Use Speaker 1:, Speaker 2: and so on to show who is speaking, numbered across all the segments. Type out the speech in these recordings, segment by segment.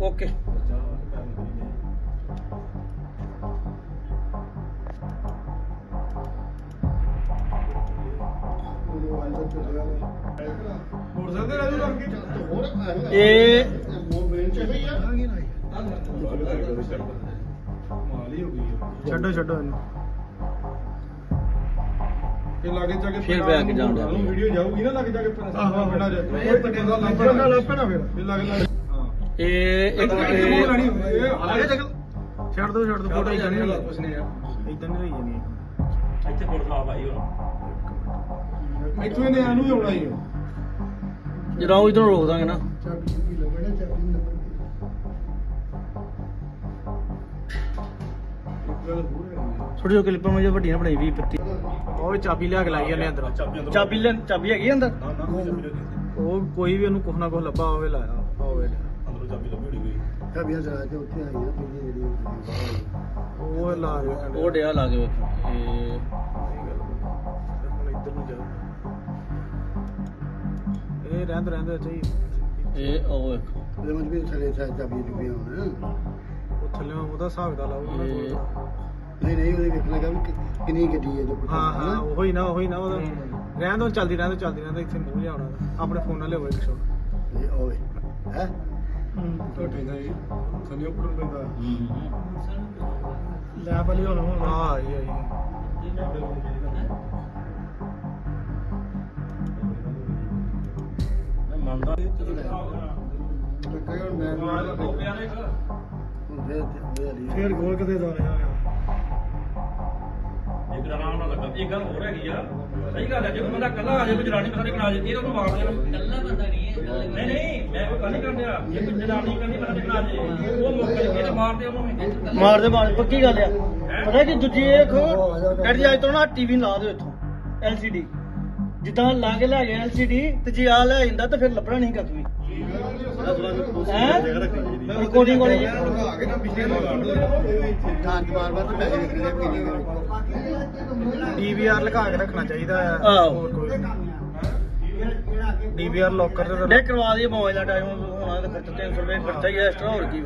Speaker 1: Okay
Speaker 2: ਲੱਗ
Speaker 1: ਇਹ।
Speaker 3: ਛੱਡੋ ਛੱਡੋ ਇਹਨੂੰ
Speaker 2: ਇਹ ਲਾਗੇ ਜਾ ਕੇ
Speaker 1: ਫਿਰ ਬੈਕ ਜਾਣ।
Speaker 2: ਵੀਡੀਓ ਜਾਊਗੀ ਨਾ ਲੱਗ ਜਾ ਕੇ
Speaker 3: ਆਹੋ, ਆਹੋ।
Speaker 2: ਪਿੰਡਾਂ 'ਚ।
Speaker 3: ਇਹ
Speaker 2: ਲੱਭ
Speaker 3: ਬੰਦਾ ਲੱਭ ਪੈਣਾ ਫਿਰ।
Speaker 2: ਇਹ ਲੱਗ ਲੱਗ
Speaker 1: ਇਹ ਇੱਕ
Speaker 2: ਇਹ
Speaker 1: ਇਹ
Speaker 2: ਲੈਣੀ ਇਹ ਆਲੇ ਜਗ੍ਹਾ
Speaker 3: ਛੱਡ ਦੋ ਛੱਡ ਦੋ ਫੋਟੋ ਇਦਾਂ ਨਹੀਂ ਹੋਈ
Speaker 2: ਕੁਛ ਨਹੀਂ ਆ।
Speaker 3: ਇਦਾਂ ਨਹੀਂ ਹੋਈ ਜਾਣੀ
Speaker 4: ਇੱਥੇ ਗੁਰਦੁਆਰਾ ਭਾਈ ਹੁਣ
Speaker 2: ਇੱਥੋਂ ਇਹਨੇ ਇਹਨੂੰ ਹੀ ਆਉਣਾ ਹੀ ਆ।
Speaker 1: ਜਦੋਂ ਇਧਰੋਂ ਰੋਕ ਦਾਂਗੇ ਨਾ।
Speaker 2: ਇੱਕ ਗੱਲ ਹੋਰ ਹੈਗੀ ਆ।
Speaker 1: ਛੋਟੀ ਜਿਹੀ ਕਲਿੱਪਾਂ ਮੈਂ ਵੱਡੀ ਨਾ ਬਣਾਈ 20 25
Speaker 3: ਉਹ ਚਾਬੀ ਲਿਆ ਕੇ ਲਾਈ ਜਾਂਦੇ ਅੰਦਰ।
Speaker 1: ਚਾਬੀ ਲੈ ਚਾਬੀ ਹੈਗੀ ਅੰਦਰ?
Speaker 3: ਉਹ ਕੋਈ ਵੀ ਉਹਨੂੰ ਕੁਛ ਨਾ ਕੁਛ ਲੱਭਾ ਹੋਵੇ ਲਾਇਆ
Speaker 4: ਚਾਬੀ ਲੱਭੀ ਹੋਣੀ ਕੋਈ?
Speaker 3: ਉਹ ਲਾ ਰਿਹਾ
Speaker 1: ਉਹ ਡਿਆ ਲਾ ਕੇ ਵੇਖੋ। ਇਹ
Speaker 3: ਹੁਣ ਇੱਧਰ ਨੂੰ ਜਾਓ ਇਹ ਰਹਿੰਦ ਰਹਿੰਦ ਚਾਹੀ
Speaker 1: ਇਹ ਉਹ ਵੇਖੋ
Speaker 3: ਉਹ ਥੱਲੇ ਉਹਦਾ ਹਿਸਾਬ ਦਾ ਲਾਊਗਾ ਨਾ
Speaker 1: ਇਹ-
Speaker 3: ਥੋੜ੍ਹਾ ਜਿਹਾ। ਹਾਂ ਹਾਂ ਉਹੀ ਨਾ ਉਹੀ ਨਾ ਉਹਦਾ ਰਹਿਣ ਦੋ ਚੱਲਦੀ ਰਹਿਣ ਦੋ ਚੱਲਦੀ ਰਹਿਣ ਦੋ ਇੱਥੇ ਮੂੰਹ ਲਿਆਉਣਾ ਆਪਣੇ ਫੋਨ ਨਾਲ ਲਿਆਓ ਇੱਕ ਸ਼ੋਟ
Speaker 2: ਝੋਟੇ ਦਾ ਹੀ ਥੱਲੇ ਉੱਪਰ ਨੂੰ ਪੈਂਦਾ
Speaker 3: ਲੈ ਪਲੀ ਹੁਣ ਹੁਣ ਆ ਆਈ ਆਈ।
Speaker 4: ਮੈਂ ਮੰਨਦਾ
Speaker 3: ਫੇਰ ਗੋਲ ਕਦੇ ਦਾ ਰਿਹਾ
Speaker 4: ਇੱਕ ਦਾ ਨਾਮ ਨਾ ਲੱਗਾ। ਇਹ ਗੱਲ ਹੋਰ ਹੈਗੀ ਆ। ਸਹੀ ਗੱਲ ਹੈ ਜੇ ਬੰਦਾ ਕੱਲਾ ਆ ਜਾਏ ਕੋਈ ਜਨਾਨੀ ਸਾਡੇ ਕੋਲ ਆ ਜਾਏ ਇਹ ਤਾਂ ਉਹਨੂੰ ਮਾਰ ਦੇਣਾ ਕੱਲਾ ਬੰਦਾ ਨਹੀਂ ਹੈ। ਨਹੀਂ ਨਹੀਂ ਮੈਂ ਕੋਈ ਗੱਲ ਨਹੀਂ ਕਰਦਿਆ ਜੇ ਕੋਈ ਜਨਾਨੀ ਕਹਿੰਦੀ ਸਾਡੇ ਕੋਲ ਆ ਜਾਏ ਉਹ ਮੁੱਕ ਜੇ ਤੇ ਮਾਰ ਦੇ ਉਹਨੂੰ
Speaker 1: ਮਾਰ ਦੇ ਮਾਰ ਪੱਕੀ ਗੱਲ ਆ। ਪਤਾ ਕਿ ਦੂਜੀ ਇਹ ਖੋ ਡੈਡੀ ਅੱਜ ਤੋਂ ਨਾ ਟੀਵੀ ਲਾ ਦਿਓ ਇੱਥੋਂ LCD ਜਿੱਦਾਂ ਲਾ ਕੇ ਲੈ ਗਏ LCD ਤੇ ਜੇ ਆ ਲੈ ਜਾਂਦਾ ਤਾਂ ਫਿਰ ਲੱਭਣਾ ਨਹੀਂ ਕੱਖ ਵੀ ਰਿਕਾਰਡਿੰਗ ਵਾਲੀ
Speaker 2: ਆ। ਕੇ ਨਾ ਪਿੱਛੇ ਨੂੰ
Speaker 3: ਡੀਵੀਆਰ ਲਗਾ ਕੇ ਰੱਖਣਾ ਚਾਹੀਦਾ ਹੈ। ਹੋਰ ਕੋਈ। ਡੀਵੀਆਰ ਲੋਕਰ ਤੇ
Speaker 1: ਦੇ ਕਰਵਾ ਦਈਏ ਮੋਬਾਈਲ ਦਾ ਟਾਈਮ ਹੋਣਾ ਤਾਂ ਖਰਚ 300 ਰੁਪਏ ਖਰਚਾ ਹੀ ਐਕਸਟਰਾ ਹੋਰ ਕੀ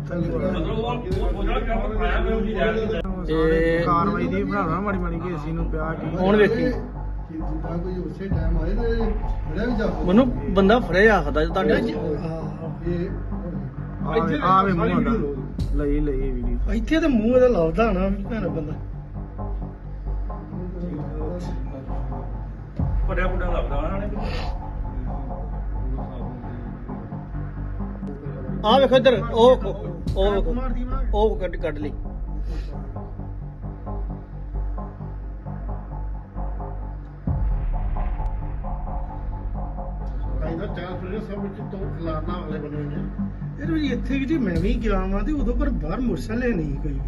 Speaker 1: ਫਿਰ
Speaker 3: ਦੀ ਬੜਾ
Speaker 4: ਮਤਲਬ ਉਹ ਉਹ ਜਿਹੜਾ ਕੰਮ ਆਇਆ ਮੈਂ ਉਹ ਜੀ ਰਹਿਣ ਨਹੀਂ
Speaker 1: ਇਹ-
Speaker 3: ਕਾਰਵਾਈ ਦੀ ਬਣਾਉਣਾ ਮਾੜੀ ਮਾੜੀ ਕਿ ਅਸੀਂ ਨੂੰ ਪਿਆ ਕੀ।
Speaker 1: ਹੁਣ ਵੇਖੀ। ਮੈਨੂੰ ਬੰਦਾ ਫੜਿਆ ਆਖਦਾ ਜੇ ਤੁਹਾਡੇ
Speaker 3: ਆਵੇ ਆਵੇ ਮੂੰਹ ਆਉਂਦਾ। ਲਈ ਲਈ ਵੀਡੀਓ।
Speaker 1: ਇੱਥੇ ਤੇ ਮੂੰਹ ਇਹਦਾ ਲਾਉਂਦਾ ਨਾ ਭੈਣਾ ਬੰਦਾ।
Speaker 4: ਵੱਡਾ ਬੁੱਢਾ ਲੱਗਦਾ ਉਹਨਾਂ ਨੇ
Speaker 1: ਆ ਵੇਖੋ ਇੱਧਰ ਉਹ ਵੇਖੋ, ਉਹ ਵੇਖੋ ਉਹ ਕੱਢ ਕੱਢ ਲਈ।
Speaker 3: ਇਹ ਵੀ ਇੱਥੇ ਵੀ ਜੇ ਮੈਂ ਵੀ ਗਿਆ ਵਾਂ ਤੇ ਉਦੋਂ ਪਰ ਬਾਹਰ ਮੋਟਰਸਾਈਕਲ ਨਹੀਂ ਕੋਈ ਵੀ।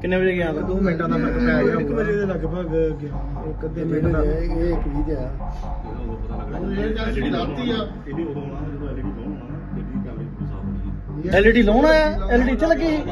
Speaker 1: ਕਿੰਨੇ ਵਜੇ ਗਿਆ?
Speaker 3: ਦੋ ਮਿੰਟਾਂ ਦਾ ਮੈਂ ਪੈ ਗਿਆ 1 ਵਜੇ ਦੇ ਲਗਭਗ ਗਿਆ ਇੱਕ ਅੱਧੇ ਮਿੰਟ ਦਾ।
Speaker 4: ਇਹਦੀ ਉਦੋਂ ਆਉਣਾ ਜਦੋਂ ਐਲਈਡੀ ਲਾਉਣਾ ਨਾ ਗੱਡੀ ਕਾਗਜ਼ ਸਾਫ਼ ਹੋਣੀ
Speaker 1: ਐਲਈਡੀ ਲਾਉਣਾ ਆ ਐਲਈਡੀ ਇੱਥੇ ਲੱਗੀ ਸੀ?